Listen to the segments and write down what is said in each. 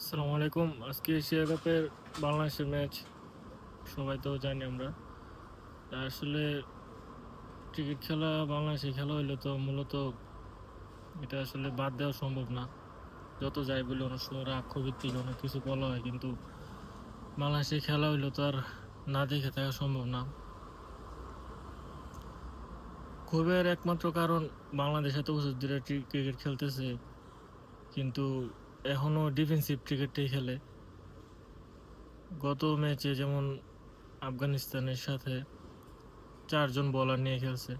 আসসালামু আলাইকুম। আজকে এশিয়া কাপের বাংলাদেশের ম্যাচ। সবাই তো জানি আমরা। আসলে ক্রিকেট খেলা, বাংলাদেশে খেলা হইলে তো মূলত এটা আসলে বাদ দেওয়া সম্ভব না। যত যাই বলে, অনেক সময় রাগ ভিত্তিক অনেক কিছু বলা হয়, কিন্তু বাংলাদেশে খেলা হইলে তো আর না দেখে থাকা সম্ভব না। ক্ষোভের একমাত্র কারণ বাংলাদেশ এত বছর ধরে ক্রিকেট খেলতেছে, কিন্তু এখনও ডিফেন্সিভ ক্রিকেটটাই খেলে। গত ম্যাচে যেমন আফগানিস্তানের সাথে চারজন বলার নিয়ে খেলছে।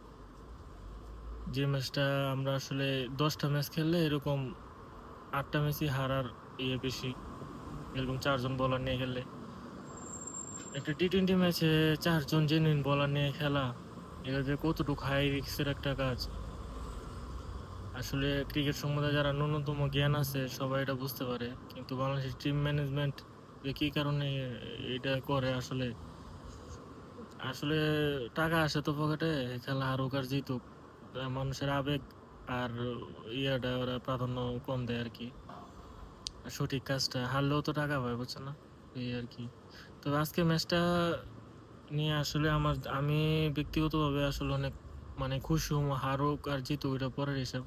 যে ম্যাচটা আমরা আসলে দশটা ম্যাচ খেললে এরকম আটটা ম্যাচই হারার ইয়ে বেশি, এরকম চারজন বলার নিয়ে খেললে। একটা টি টোয়েন্টি ম্যাচে চারজন জেনুইন বলার নিয়ে খেলা এটা যে কতটুকু হাই রিক্সের একটা কাজ? আসলে ক্রিকেট সম্বন্ধে যারা ন্যূনতম জ্ঞান আছে, সবাই এটা বুঝতে পারে। কিন্তু বাংলাদেশের টিম ম্যানেজমেন্ট যে কী কারণে এটা করে, আসলে আসলে টাকা আসে তো পকেটে খেলা হারুক আর জিতুক। মানুষের আবেগ আর ইয়াটা ওরা প্রাধান্য কম দেয় আর কি। সঠিক কাজটা, হারলেও তো টাকা পায়, বুঝছ না? এই আর কি। তবে আজকে ম্যাচটা নিয়ে আসলে আমার, আমি ব্যক্তিগতভাবে আসলে অনেক মানে খুশি হম হারুক আর জিতুক এটা পরের হিসাব।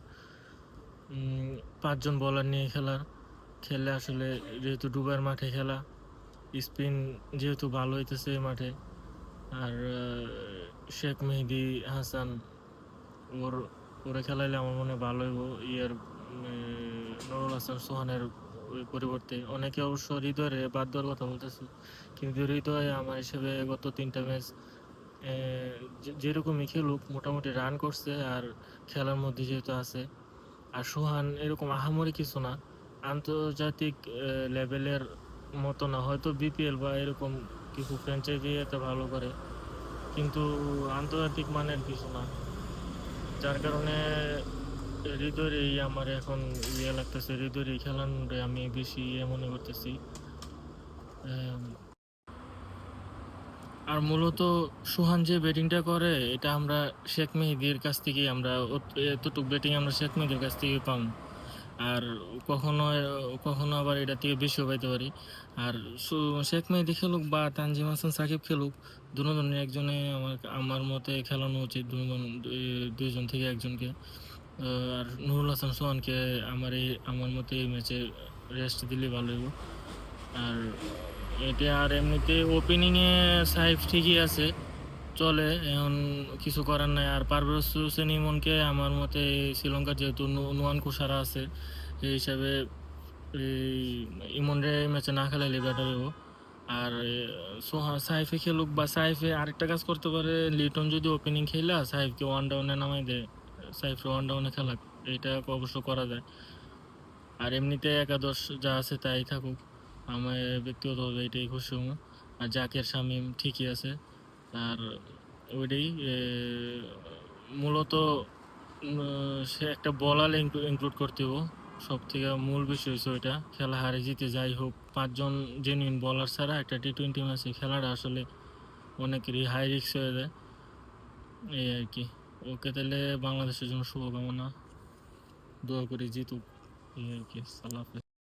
পাঁচজন বলার নিয়ে খেলা খেলে আসলে যেহেতু ডুবার মাঠে খেলা, স্পিন যেহেতু ভালো হইতেছে এই মাঠে, আর শেখ মেহেদি, হাসান, ওর, ওরে খেলাইলে আমার মনে হয় ভালো হইব। ইয়ার নুরুল হাসান, সোহানের পরিবর্তে। অনেকে অবশ্য হৃদয়ের বাদ দেওয়ার কথা বলতেছে, কিন্তু হৃদয় আমার হিসেবে গত তিনটা ম্যাচ যেরকমই খেলুক মোটামুটি রান করছে আর খেলার মধ্যে যেহেতু আছে। আর সোহান এরকম আহামরি কিছু না। আন্তর্জাতিক লেভেলের মতো না। হয়তো বিপিএল বা এরকম কিছু ফ্র্যাঞ্চাইজি এত ভালো করে। কিন্তু আন্তর্জাতিক মানের কিছু না। যার কারণে হৃদয়ের এই আমার এখন ইয়ে লাগতেছে। হৃদয়ের এই খেলানোরে আমি বেশি ইয়ে মনে করতেছি। আর মূলত সুহান যে ব্যাটিংটা করে, এটা আমরা শেখ মেহেদির কাছ থেকে আমরা এতটুকু ব্যাটিং আমরা শেখ মেহেদির কাছ থেকে পাম। আর কখনো কখনো আবার এটা থেকে বেশিও পাইতে পারি। আর শেখ মেহেদি খেলুক বা তানজিম হাসান সাকিব খেলুক দুজনের একজনে আমার আমার মতে খেলানো উচিত, দুজন দুই- দুইজন থেকে একজনকে। আর নুরুল হাসান সোহানকে আমার এই, আমার মতে এই ম্যাচে রেস্ট দিলে ভালো হইব। আর এটা আর এমনিতে ওপেনিংয়ে সাইফ ঠিকই আছে, চলে, এখন কিছু করার নাই। আর পারভেজ হোসেন ইমনকে আমার মতে শ্রীলঙ্কার যেহেতু নুয়ান কুসারা আছে, এই হিসাবে এই ইমনরে ম্যাচে না খেলাইলে বেটার হইব। আর সোহা সাইফে খেলুক বা সাইফে আরেকটা কাজ করতে পারে, লিটন যদি ওপেনিং খেলা, সাইফকে ওয়ান ডাউনে নামাই দেয়। সাইফে ওয়ান ডাউনে খেলাক, এটা অবশ্য করা যায়। আর এমনিতে একাদশ যা আছে তাই থাকুক। আমার ব্যক্তিগতভাবে এটাই খুশি হব আর জাকের শামিম ঠিকই আছে। আর ওইটাই মূলত সে একটা বলার ইনক্লুড করতে হব। সব থেকে মূল বিষয় হচ্ছে ওইটা, খেলা হারে জিতে যাই হোক, পাঁচজন জেনুইন বলার ছাড়া একটা টি টোয়েন্টি ম্যাচে খেলাটা আসলে অনেকেরই হাই রিক্স হয়ে যায়। এই আর কি। ওকে তাহলে বাংলাদেশের জন্য শুভকামনা। দোয়া করে জিতুক। এই আর কি। হাফেজ।